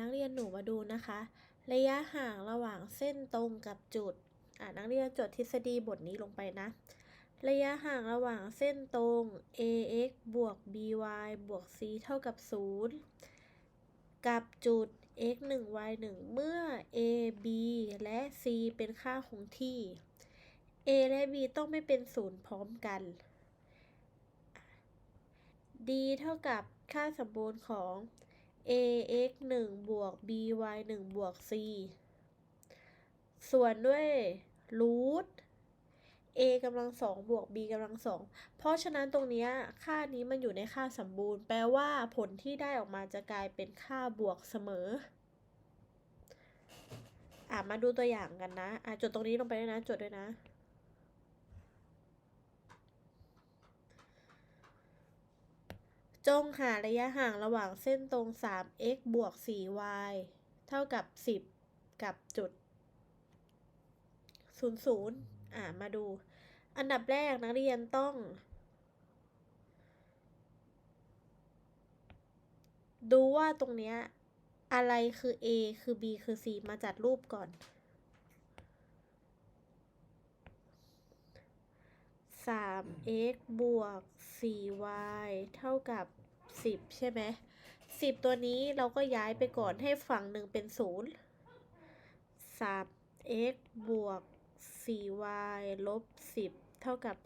นักเรียนหนูมาดูนะคะ ระยะห่างระหว่างเส้นตรงกับจุด อ่านักเรียนจดทฤษฎีบทนี้ลงไปนะ ระยะห่างระหว่างเส้นตรง ax บวก by บวก c เท่ากับ 0 กับจุด x 1 y 1 เมื่อ a b และ c เป็นค่าคงที่ a และ b ต้องไม่เป็นศูนย์พร้อมกัน d เท่ากับค่าสมบูรณ์ของ ax 1บวก by 1บวก c ส่วนด้วยรูท a กำลังสองบวก b กำลังสอง เพราะฉะนั้นตรงนี้ค่านี้มันอยู่ในค่าสมบูรณ์ แปลว่าผลที่ได้ออกมาจะกลายเป็นค่าบวกเสมอ อะมาดูตัวอย่างกันนะ อะจดตรงนี้ลงไปด้วยนะ จดด้วยนะ จงหาระยะห่างระหว่างเส้นตรง 3x บวก 4y เท่ากับ 10 กับจุด 00 อ่า มาดู อันดับแรกนักเรียนต้อง ดูว่าตรงเนี้ยอะไรคือ A คือ B คือ C มาจัดรูปก่อน 3x บวก 4y เท่ากับ 10 ใช่ไหม10ตัวนี้เราก็ย้ายไปก่อนให้ฝั่งหนึ่งเป็น0 3x บวก 4y ลบ 10 เท่ากับ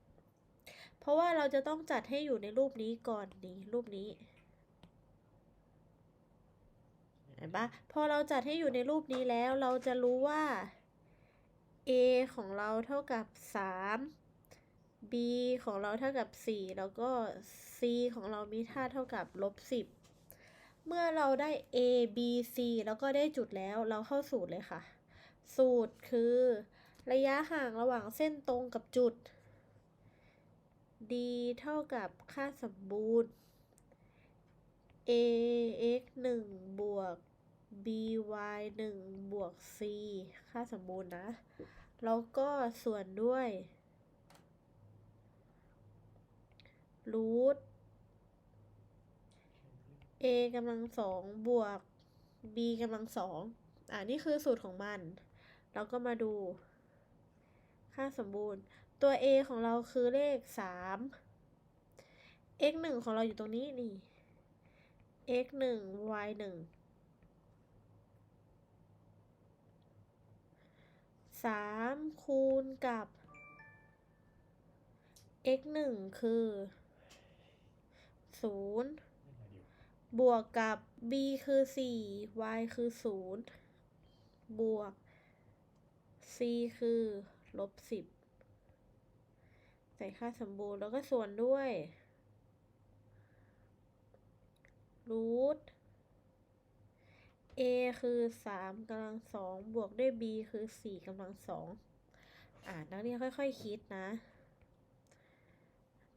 0 เพราะว่าเราจะต้องจัดให้อยู่ในรูปนี้ก่อนนี่รูปนี้เห็นปะพอเราจัดให้อยู่ในรูปนี้แล้วเราจะรู้ว่า a ของเราเท่ากับ 3 b ของเราเท่ากับ 4 แล้วก็ c ของเรามีค่าเท่ากับลบ10 เมื่อเราได้ a b c แล้วก็ได้จุดแล้วเราเข้าสูตรเลยค่ะ สูตรคือ ระยะห่างระหว่างเส้นตรงกับจุด d เท่ากับค่าสมบูรณ์ ax 1บวก by 1บวก c ค่าสมบูรณ์นะ แล้วก็ส่วนด้วย รูท a กำลังสองบวก b กำลังสองอ่านี่คือสูตรของมัน เราก็มาดู ค่าสมบูรณ์ ตัว a ของเราคือเลข3 x 1ของเราอยู่ตรงนี้นี่ x 1 y 1 3คูณกับ x 1คือ 0บวกกับ b คือ4 y คือ0บวก c คือลบ10ใส่ค่าสมบูรณ์แล้วก็ส่วนด้วยรูท a คือ3กำลังสองบวกด้วย b คือ4กำลังสองอ่านักเรียนค่อยๆคคิดนะ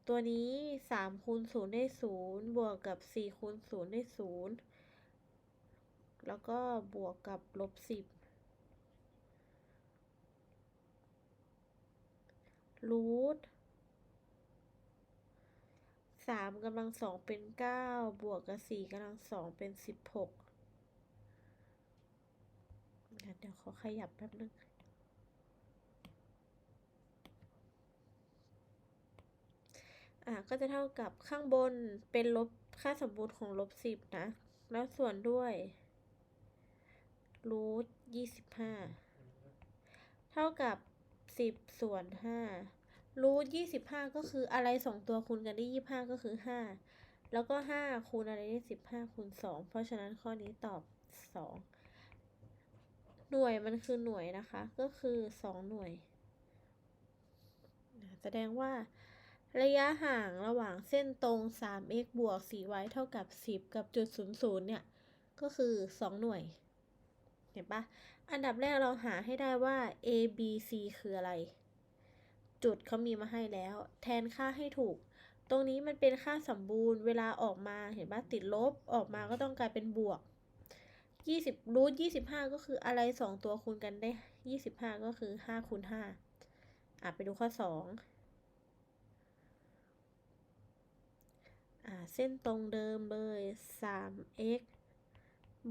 ตัวนี้3คูณ0ได้ 0 บวกกับ4คูณ0ได้ 0 แล้วก็บวกกับลบ 10 รูทสามกำลังสองเป็นเก้าบวกกับสี่กำลังสองเป็นสิบหกเดี๋ยวขอขยับแป๊บนึง อะก็จะเท่ากับข้างบนเป็นลบค่าสมบูรณ์ของลบสิบนะ แล้วส่วนด้วยรูทยี่สิบห้าเท่ากับสิบส่วนห้ารูทยี่สิบห้าก็คืออะไรสองตัวคูณกันได้ยี่ห้าก็คือห้าแล้วก็ห้าคูณอะไรได้สิบห้าคูณสองเพราะฉะนั้นข้อนี้ตอบสองหน่วยมันคือหน่วยนะคะ ก็คือสองหน่วย แสดงว่า ระยะห่างระหว่างเส้นตรง 3x บวก 4y เท่ากับ 10 กับจุด00เนี่ย ก็คือ 2 หน่วย เห็นปะอันดับแรกเราหาให้ได้ว่า a b c คืออะไร จุดเขามีมาให้แล้ว แทนค่าให้ถูก ตรงนี้มันเป็นค่าสมบูรณ์ เวลาออกมาเห็นปะติดลบออกมาก็ต้องกลายเป็นบวก 20รูท25 ก็คืออะไร 2 ตัวคูณกันได้ 25 ก็คือ5คูณ5อะไปดูข้อ 2 อ่า เส้นตรงเดิมเลย 3x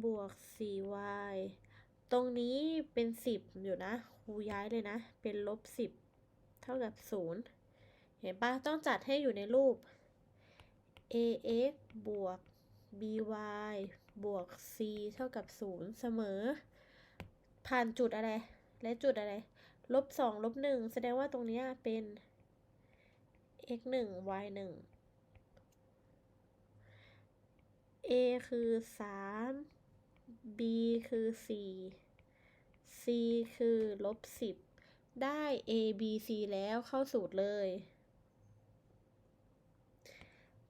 บวก 4y ตรงนี้เป็น 10 อยู่นะ ครูย้ายเลยนะ เป็นลบ 10 เท่ากับ 0 เห็นปะต้องจัดให้อยู่ในรูป ax บวก by บวก c เท่ากับ 0 เสมอ ผ่านจุดอะไร และจุดอะไร ลบ 2 ลบ 1 แสดงว่าตรงนี้เป็น x 1 y 1 a คือ3 b คือ4 c คือลบ10ได้ a b c แล้วเข้าสูตรเลย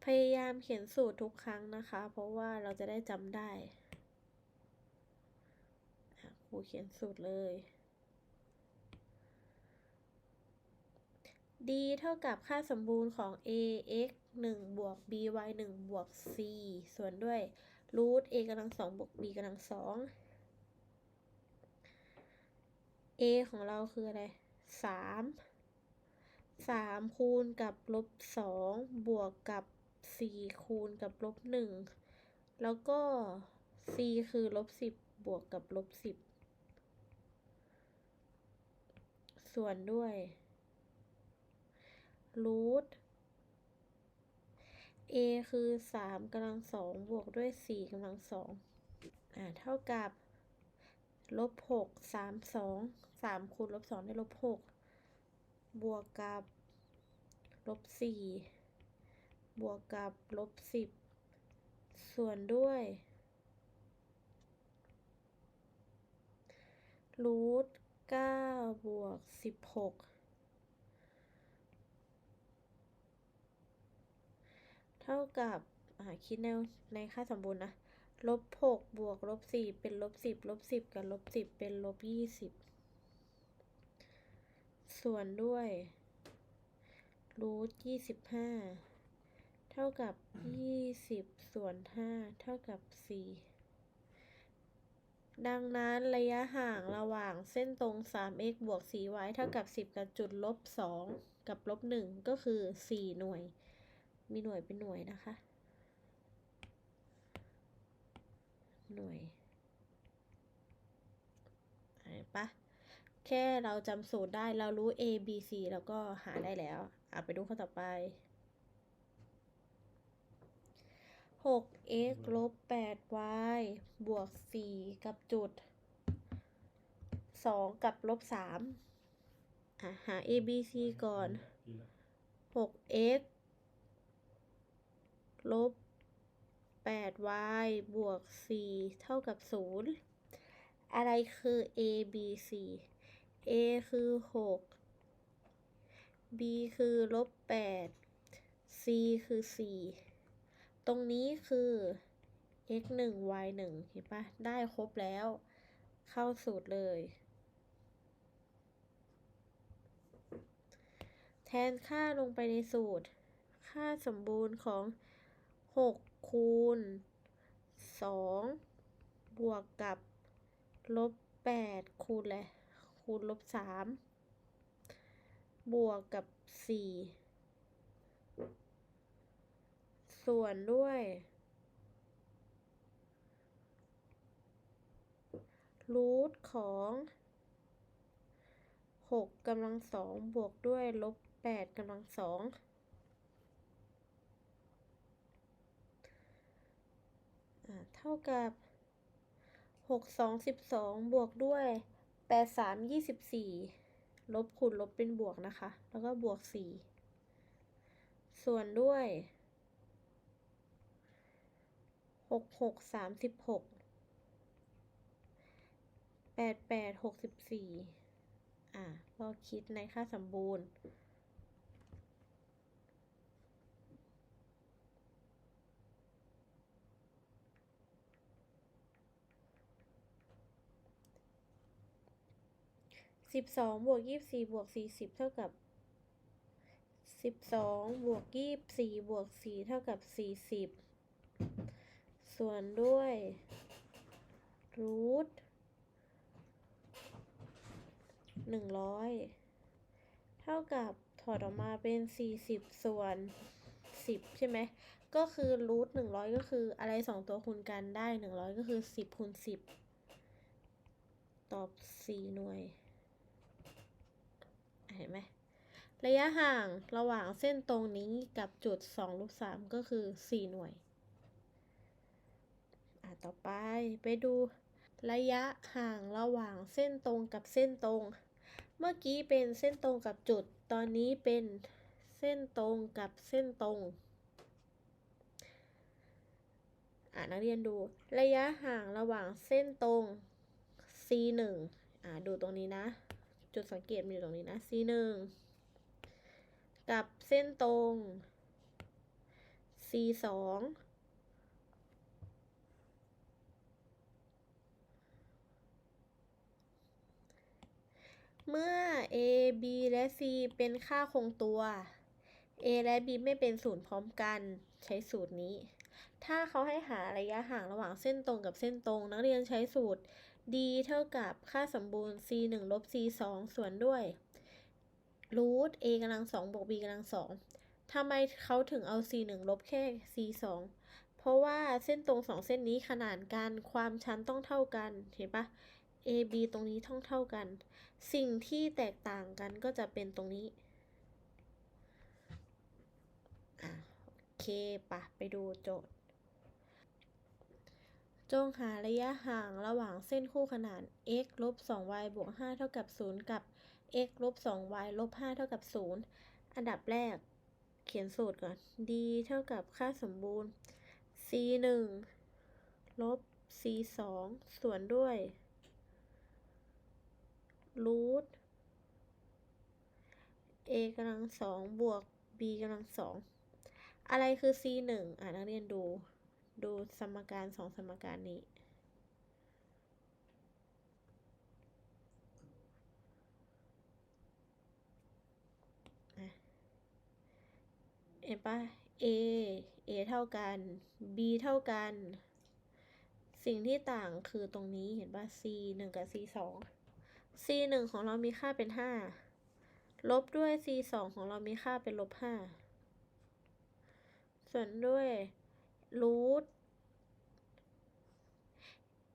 พยายามเขียนสูตรทุกครั้งนะคะ เพราะว่าเราจะได้จำได้ครูเขียนสูตรเลย d เท่ากับค่าสมบูรณ์ของ ax 1บวก by 1บวก c ส่วนด้วยรูท a กำลังสองบวก b กำลังสอง a ของเราคืออะไรสามสามคูณกับลบสองบวกกับสี่คูณกับลบหนึ่งแล้วก็ c คือลบสิบบวกกับลบสิบส่วนด้วยรูท a คือสามกำลังสองบวกด้วยสี่กำลังสองอ่าเท่ากับลบหกสามสองสามคูณลบสองได้ลบหกบวกกับลบสี่บวกกับลบสิบส่วนด้วยรูทเก้าบวกสิบหก เท่ากับคิดในในค่าสมบูรณ์นะลบหกบวกลบสี่เป็นลบสิบลบสิบกับลบสิบเป็นลบยี่สิบส่วนด้วยรูทยี่สิบห้าเท่ากับยี่สิบส่วนห้าเท่ากับสี่ดังนั้นระยะห่างระหว่างเส้นตรง 3x บวก 4y เท่ากับ 10 กับจุดลบ 2 กับลบ 1 ก็คือ 4 หน่วย มีหน่วยเป็นหน่วยนะคะ หน่วยเห็นปะแค่เราจำสูตรได้เรารู้ a b c แล้วก็หาได้แล้วอะไปดูข้อต่อไป 6x ลบ 8y บวก 4 กับจุด 2 กับลบ3อะหา a b c ก่อน 6x ลบ 8y บวก 4 เท่ากับ 0 อะไรคือ a b c a คือ 6 b คือลบ 8 c คือ 4 ตรงนี้คือ x 1 y 1เห็นปะได้ครบแล้ว เข้าสูตรเลย แทนค่าลงไปในสูตร ค่าสมบูรณ์ของ 6คูณ2บวกกับลบ8คูณอะไรคูณลบ3บวกกับ4ส่วนด้วยรูทของ6กำลังสองบวกด้วยลบ8กำลังสอง อ่าเท่ากับหกสองสิบสองบวกด้วยแปดสามยี่สิบสี่ลบคูณลบเป็นบวกนะคะ แล้วก็บวกสี่ส่วนด้วยหกหกสามสิบหกแปดแปดหกสิบสี่อ่าก็คิดในค่าสมบูรณ์ สิบสองบวกยี่สี่บวกสี่สิบเท่ากับสิบสองบวกยี่สี่บวกสี่เท่ากับสี่สิบส่วนด้วยรูทหนึ่งร้อยเท่ากับถอดออกมาเป็นสี่สิบส่วนสิบใช่ไหม ก็คือรูทหนึ่งร้อยก็คืออะไรสองตัวคูณกันได้หนึ่งร้อยก็คือสิบคูณสิบตอบสี่หน่วย เห็นไหมระยะห่างระหว่างเส้นตรงนี้กับจุดสองลบสามก็คือสี่หน่วย อะต่อไปไปดูระยะห่างระหว่างเส้นตรงกับเส้นตรง เมื่อกี้เป็นเส้นตรงกับจุด ตอนนี้เป็นเส้นตรงกับเส้นตรง อ่านักเรียนดู ระยะห่างระหว่างเส้นตรง c 1อ่าดูตรงนี้นะ จุดสังเกตมันอยู่ตรงนี้นะ c 1กับเส้นตรง c 2เมื่อ a b และ c เป็นค่าคงตัว a และ b ไม่เป็นศูนย์พร้อมกันใช้สูตรนี้ ถ้าเขาให้หาระยะห่างระหว่างเส้นตรงกับเส้นตรง นักเรียนใช้สูตร d เท่ากับค่าสมบูรณ์ c 1ลบ c 2ส่วนด้วยรูท a กำลังสองบวก b กำลังสองทำไมเขาถึงเอา c 1ลบแค่ c 2เพราะว่าเส้นตรงสองเส้นนี้ขนานกัน ความชันต้องเท่ากัน เห็นปะ a b ตรงนี้ต้องเท่ากัน สิ่งที่แตกต่างกันก็จะเป็นตรงนี้อะโอเคปะไปดูโจทย์ จงหาระยะห่างระหว่างเส้นคู่ขนาน x ลบ 2y บวก 5 เท่ากับ 0 กับ x ลบ 2y ลบ 5 เท่ากับ 0 อันดับแรก เขียนสูตรก่อน d เท่ากับค่าสมบูรณ์ c 1ลบ c 2ส่วนด้วยรูท a กำลังสองบวก b กำลังสอง อะไรคือ c หนึ่งอ่านักเรียนดู ดูสมการสองสมการนี้ เห็นปะ a a เท่ากัน b เท่ากัน สิ่งที่ต่างคือตรงนี้เห็นปะ c หนึ่งกับ c สอง c หนึ่งของเรามีค่าเป็นห้าลบด้วย c สองของเรามีค่าเป็นลบห้าส่วนด้วย รูท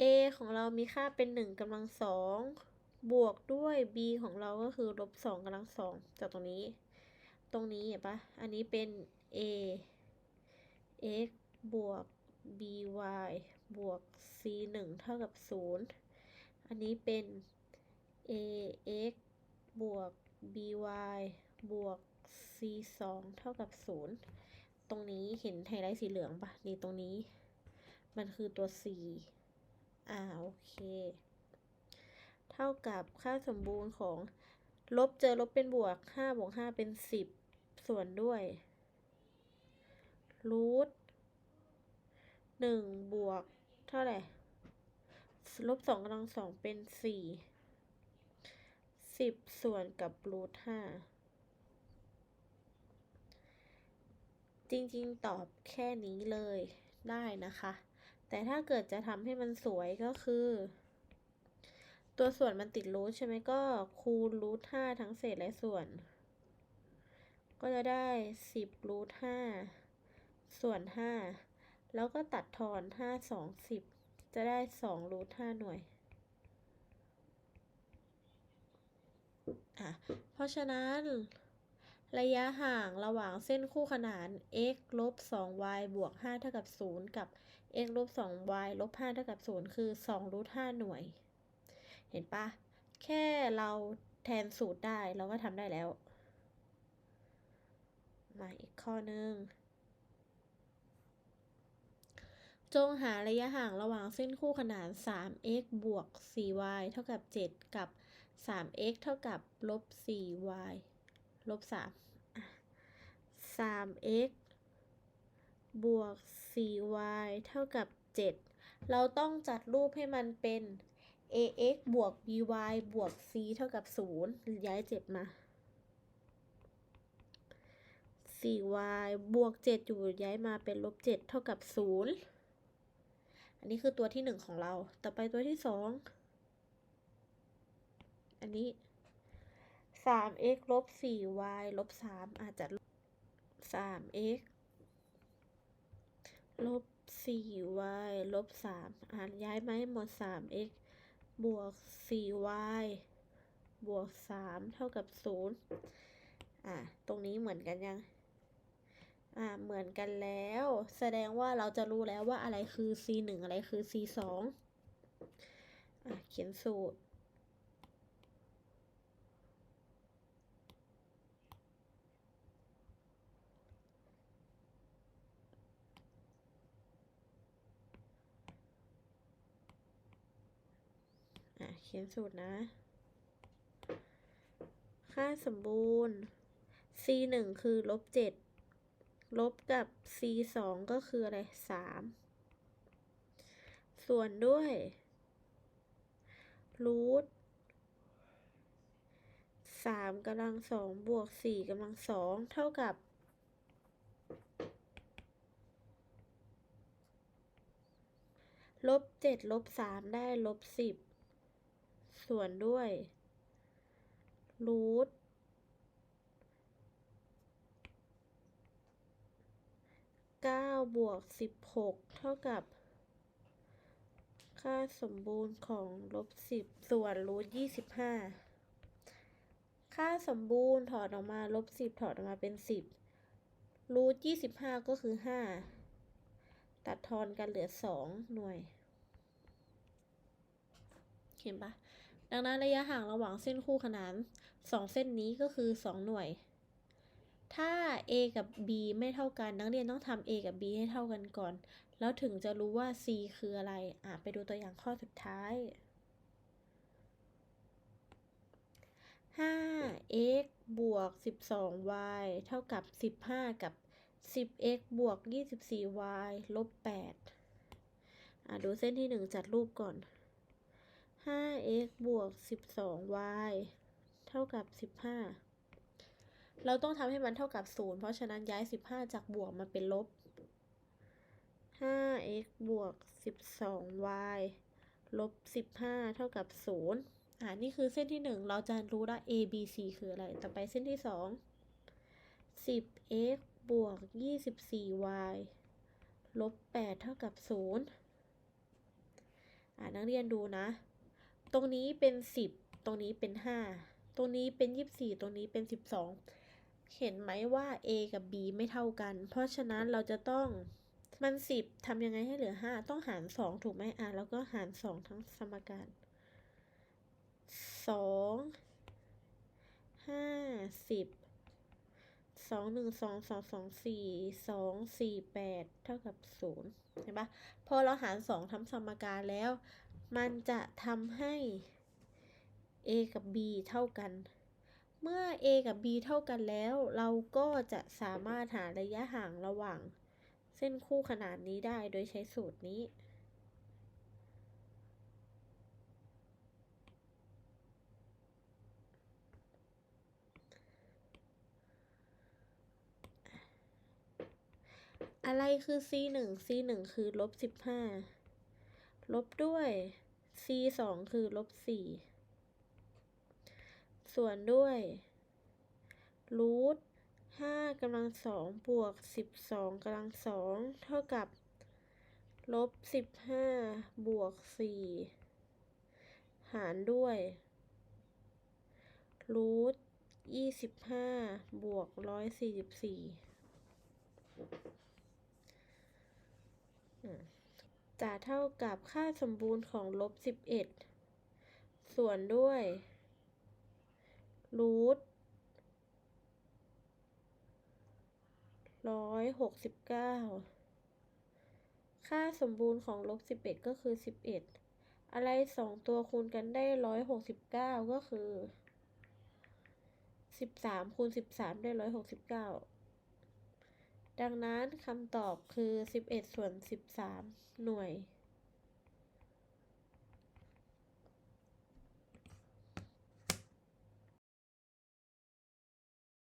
a ของเรามีค่าเป็นหนึ่งกำลังสองบวกด้วย b ของเราก็คือลบสองกำลังสองจากตรงนี้ ตรงนี้เห็นปะอันนี้เป็น a x บวก by บวก c หนึ่งเท่ากับศูนย์อันนี้เป็น ax บวก by บวก c 2 เท่ากับ 0 ตรงนี้เห็นไฮไลท์สีเหลืองปะนี่ตรงนี้ มันคือตัว c อ่า โอเค เท่ากับค่าสมบูรณ์ของ ลบเจอลบเป็นบวก5บวก5เป็น 10 ส่วนด้วยรูท1บวก เท่าไหร่ลบ2กำลัง2เป็น4สิบส่วนกับรูทห้า จริงๆ ตอบแค่นี้เลยได้นะคะ แต่ถ้าเกิดจะทำให้มันสวยก็คือ ตัวส่วนมันติดรูทใช่ไหมก็คูณรูทห้าทั้งเศษและส่วน ก็จะได้สิบรูทห้าส่วนห้าแล้วก็ตัดทอนห้าสองสิบจะได้สองรูทห้าหน่วยอะเพราะฉะนั้น ระยะห่างระหว่างเส้นคู่ขนาน x ลบ 2y บวก 5 เท่ากับ 0 กับ x ลบ 2y ลบ 5 เท่ากับ 0 คือ2รูท5หน่วย เห็นปะ แค่เราแทนสูตรได้เราก็ทำได้แล้ว มาอีกข้อหนึ่งจงหาระยะห่างระหว่างเส้นคู่ขนาน 3x บวก 4y เท่ากับ 7 กับ 3x เท่ากับลบ 4y ลบ3 3x บวก 4y เท่ากับ 7 เราต้องจัดรูปให้มันเป็น ax บวก by บวก c เท่ากับ 0 ย้าย 7 มา 4y บวก 7 อยู่ย้ายมาเป็นลบ 7 เท่ากับ 0 อันนี้คือตัวที่ 1 ของเรา ต่อไปตัวที่ 2 อันนี้ สาม x ลบสี่ y ลบสามอาจจะสาม x ลบ 4y ลบ 3อ่านย้ายมาให้หมด 3x บวก 4y บวก 3 เท่ากับ 0 อะ ตรงนี้เหมือนกันยัง อ่าเหมือนกันแล้ว แสดงว่าเราจะรู้แล้วว่าอะไรคือ c 1อะไรคือ c 2อะ เขียนสูตร อะเขียนสูตรนะ ค่าสมบูรณ์ c 1คือลบ7ลบกับ c 2ก็คืออะไร3ส่วนด้วยรูท3กำลัง2บวก4กำลัง2เท่ากับลบ7ลบ3ได้ลบ10 ส่วนด้วยรูท9บวก16เท่ากับ ค่าสมบูรณ์ของลบ10ส่วนรูท25ค่าสมบูรณ์ถอดออกมาลบ10ถอดออกมาเป็น10รูท25ก็คือ5ตัดทอนกันเหลือ2หน่วย เห็นปะ ดังนั้นระยะห่างระหว่างเส้นคู่ขนาน 2 เส้นนี้ก็คือ 2 หน่วย ถ้า a กับ b ไม่เท่ากัน นักเรียนต้องทำ a กับ b ให้เท่ากันก่อน แล้วถึงจะรู้ว่า c คืออะไร อะ ไปดูตัวอย่างข้อสุดท้าย 5x บวก 12y เท่ากับ 15 กับ 10x บวก 24y ลบ 8 อะ ดูเส้นที่ 1 จัดรูปก่อน 5x บวก 12y เท่ากับ 15 เราต้องทำให้มันเท่ากับ 0 เพราะฉะนั้นย้าย 15 จากบวกมาเป็นลบ 5x บวก 12y ลบ 15 เท่ากับ 0 อ่า นี่คือเส้นที่ 1 เราจะรู้ล้ว a b c คืออะไร ต่อไปเส้นที่ 2 10x บวก 24y ลบ 8 เท่ากับ 0 อ่านักเรียนดูนะ ตรงนี้เป็น10ตรงนี้เป็น5ตรงนี้เป็น24ตรงนี้เป็น12เห็นไหมว่า a กับ b ไม่เท่ากัน เพราะฉะนั้นเราจะต้องมัน10ทำยังไงให้เหลือ5ต้องหาร2ถูกไหมอะแล้วก็หาร2ทั้งสมการ2 5 10 2 1 2 2 2 4 2 4 8เท่ากับ0เห็นปะพอเราหาร2ทำสมการแล้ว มันจะทำให้ a กับ b เท่ากัน เมื่อ a กับ b เท่ากันแล้ว เราก็จะสามารถหาระยะห่างระหว่าง เส้นคู่ขนานนี้ได้โดยใช้สูตรนี้ อะไรคือ c 1 c 1คือลบ15 ลบด้วย c 2คือลบ4ส่วนด้วยรูท5กำลัง2บวก12กำลัง2เท่ากับลบ15บวก4หารด้วยรูท25บวก144 จะเท่ากับค่าสมบูรณ์ของลบ 11 ส่วนด้วยรูท169ค่าสมบูรณ์ของลบ11ก็คือ11อะไรสองตัวคูณกันได้169ก็คือ13คูณ13ได้169 ดังนั้นคำตอบคือ 11 ส่วน 13 หน่วย